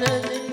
जननी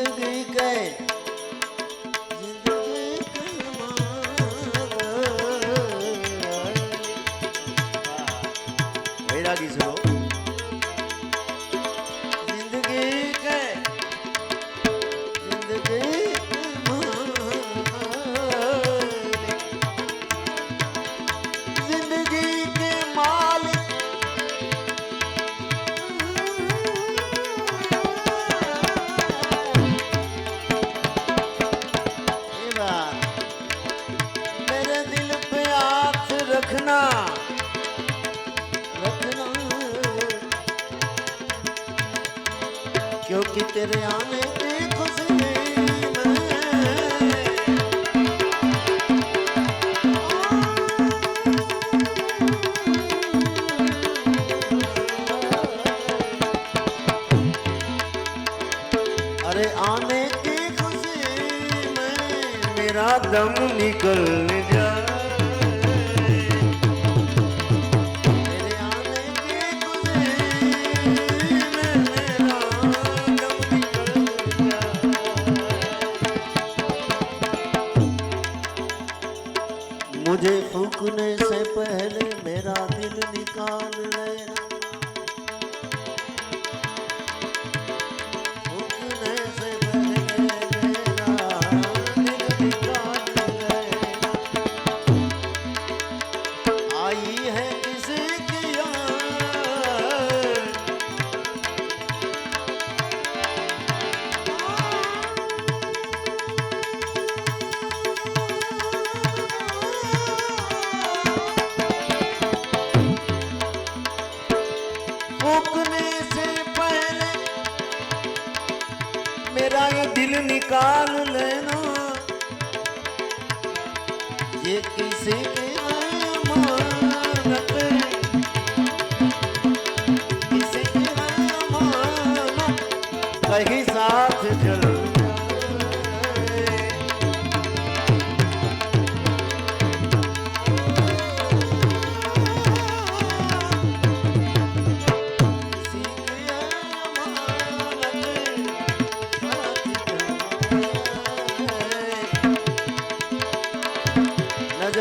तुझे फूकने से पहले मेरा दिल निकाल लेना એક સે મન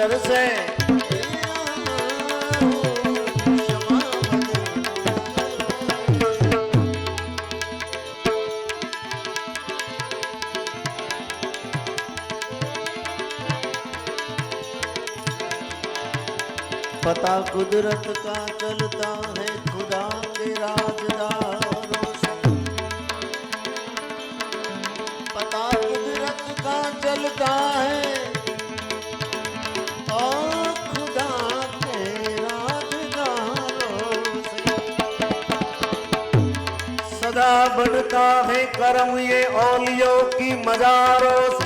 नज़र से। पता कुदरत का चलता है करम ये ओलियो की मजारों से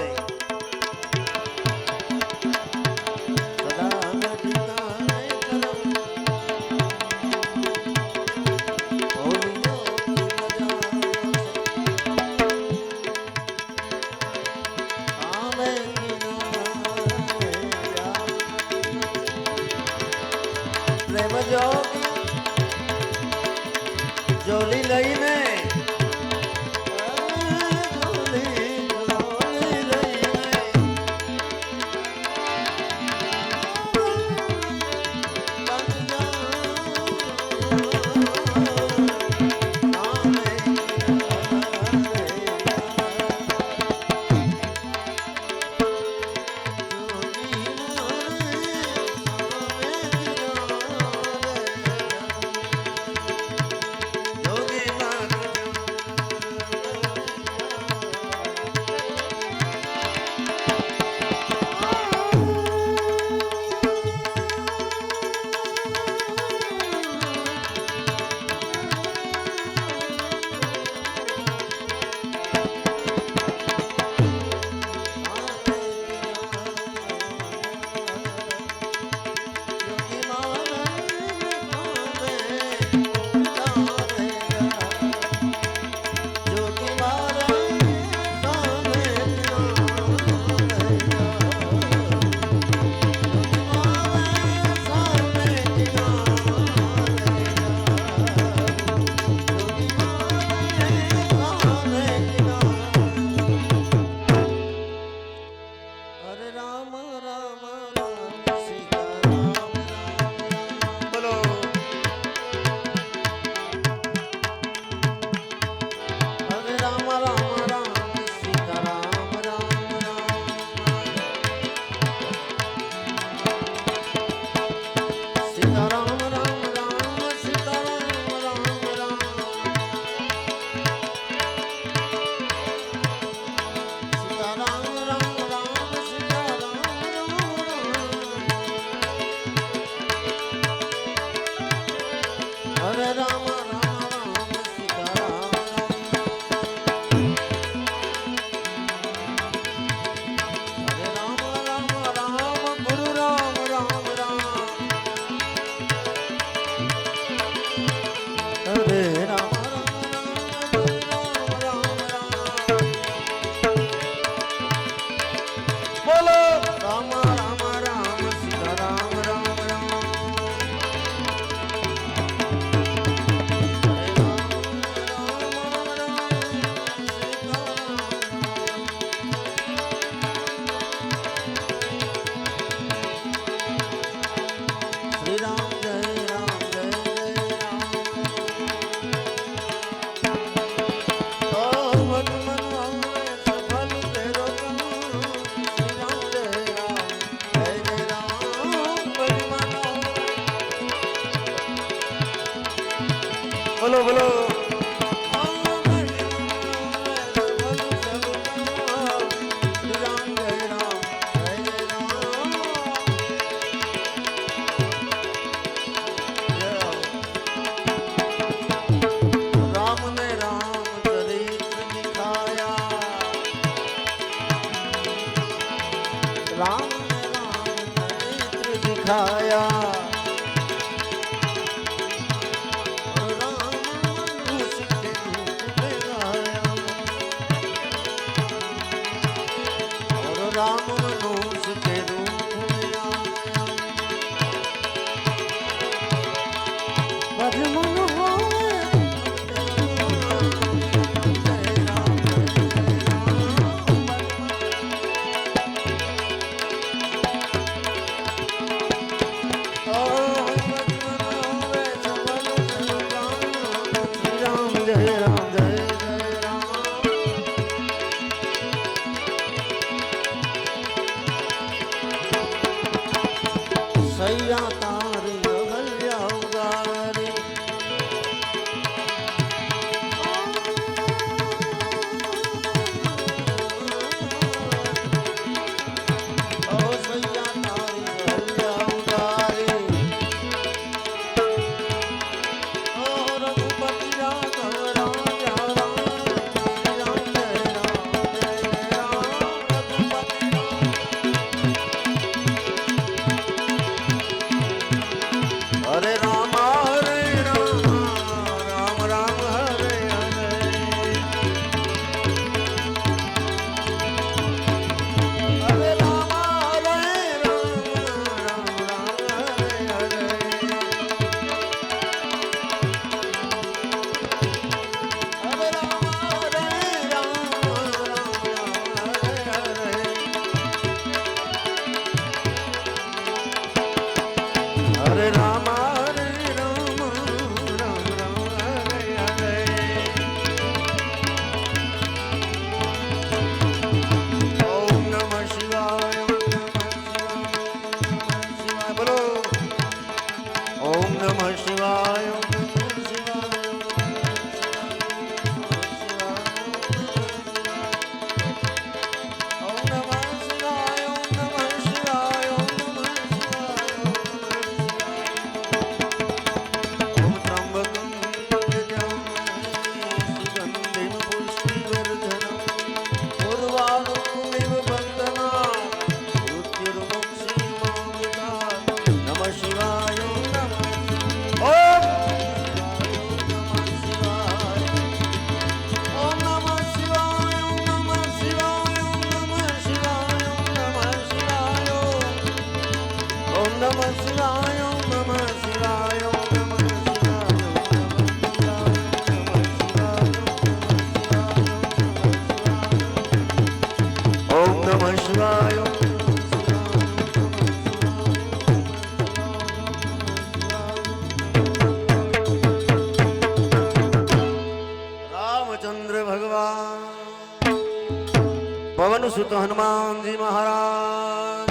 તો હનુમાનજી મહારાજ.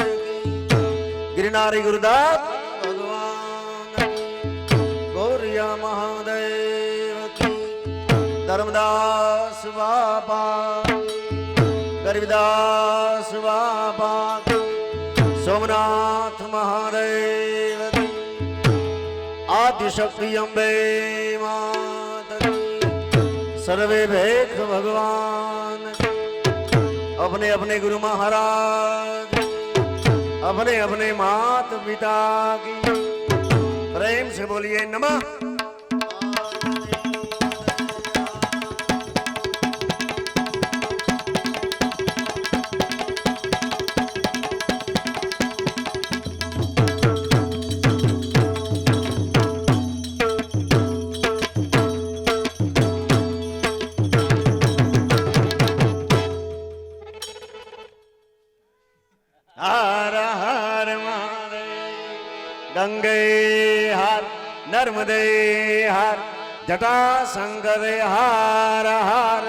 ગિરનારી ગુરુદાસ, ભગવાન ગૌરિયા મહાદેવ ધર્મદાસ બાપા ગરીબદાસ બાપા, સોમનાથ મહાદેવ આદિશક્તિ અંબે માત સર્વે ભેખ ભગવાન. अपने अपने गुरु महाराज अपने अपने मात पिता की। प्रेम से बोलिए नमः। ગંગે હાર નર્મદે હાર જટાશંકરે હાર હાર